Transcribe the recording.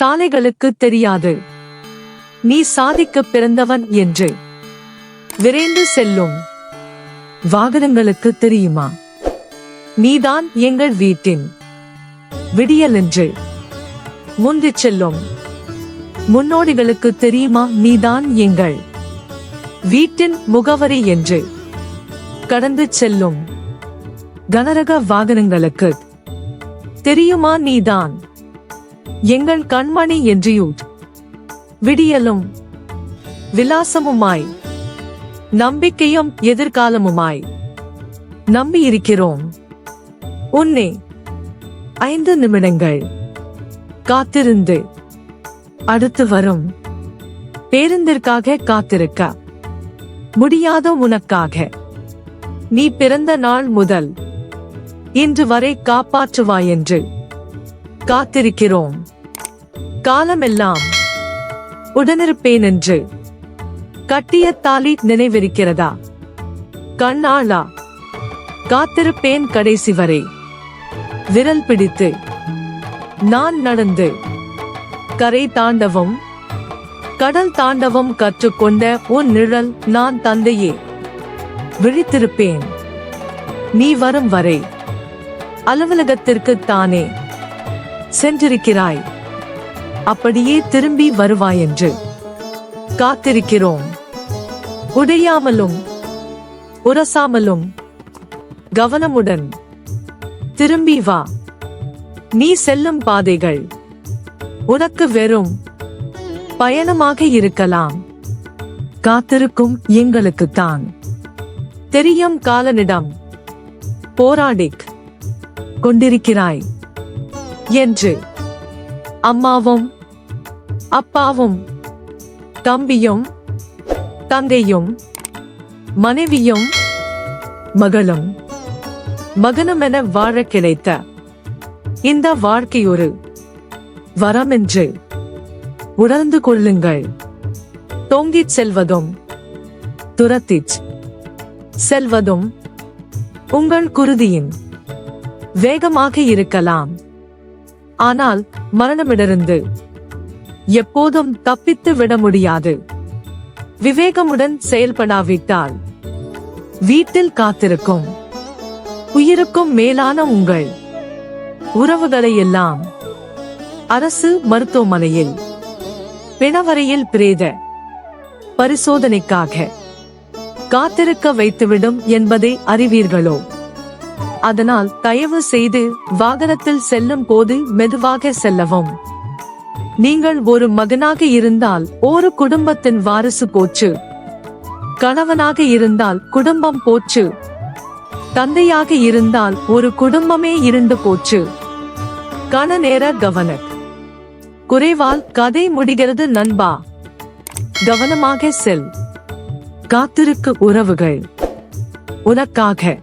சாலைகளுக்கு தெரியாது. நீ சாதிக்க பிறந்தவன் என்று விரைந்து செல்லும். வாகனங்களுக்கு தெரியுமா? நீதான் எங்கள் வீட்டின் விடியல் என்று முந்தி செல்லும். முன்னோடிகளுக்கு தெரியுமா? நீதான் எங்கள் வீட்டின் முகவரி என்று. கடந்து செல்லும். கனரக வாகனங்களுக்கு தெரியுமா? நீதான். எங்கள் கண்மணி என்றியூட். விடியலும் விலாசமுமாய். நம்பிக்கையும் எதிர்காலமுமாய். நம்பியிருக்கிறோம். உன்னை ஐந்து நிமிடங்கள். காத்திருந்து அடுத்து வரும். பேருந்திற்காக காத்திருக்க. முடியாத உனக்காக. நீ பிறந்த நாள் முதல். இன்று வரை காப்பாற்றுவாய் என்று காத்திருக்கிறோம். காலமெல்லாம் உடனிருப்பேன் என்று கட்டிய தாலி நினைவிருக்கிறதா? கண்ணாளா காத்திருப்பேன் கடைசி வரை. விரல் பிடித்து நான் நடந்து கரை தாண்டவும் கடல் தாண்டவும் கற்றுக்கொண்ட உன் நிழல் நான் தந்தையே. விழித்திருப்பேன். நீ வரும் வரை அலுவலகத்திற்கு தானே. சென்றிருக்கிறாய். அப்படியே திரும்பி வருவாய் என்று காத்திருக்கிறோம். உடையாமலும் உரசாமலும் கவனமுடன் திரும்பி வா. நீ செல்லும் பாதைகள் உனக்கு வெறும் பயணமாக இருக்கலாம். காத்திருக்கும் எங்களுக்குத்தான் தெரியும் காலனிடம் போராடிக் கொண்டிருக்கிறாய். என்று. அம்மாவும் அப்பாவும் தம்பியும் தங்கையும் மனைவியும் மகளும் மகனும் என வாழ கிடைத்த இந்த வாழ்க்கையொரு வரம் வரமென்று உணர்ந்து கொள்ளுங்கள். தொங்கிச் செல்வதும் துரத்திச் செல்வதும் உங்கள் குருதியின் வேகமாக இருக்கலாம். ஆனால் மரணமிடருந்து எப்போதும் தப்பித்து விட முடியாது. விவேகமுடன் செயல்படாவிட்டால் வீட்டில் காத்திருக்கும் உயிருக்கும் மேலான உங்கள் உறவுகளை எல்லாம் அரசு மருத்துவமனையில் பிணவரையில் பிரேத பரிசோதனைக்காக காத்திருக்க வைத்துவிடும் என்பதை அறிவீர்களோ? அதனால் தயவு செய்து வாகனத்தில் செல்லும் போது மெதுவாக செல்லவும். நீங்கள் ஒரு மகனாக இருந்தால் ஒரு குடும்பத்தின் வாரிசு போச்சு. கணவனாக இருந்தால் குடும்பம் போச்சு. தந்தையாக இருந்தால் ஒரு குடும்பமே இருந்து போச்சு. கண நேர கவனக் குறைவால் கதை முடிகிறது நண்பா. கவனமாக செல். காத்திருக்கு உறவுகள். உனக்காக.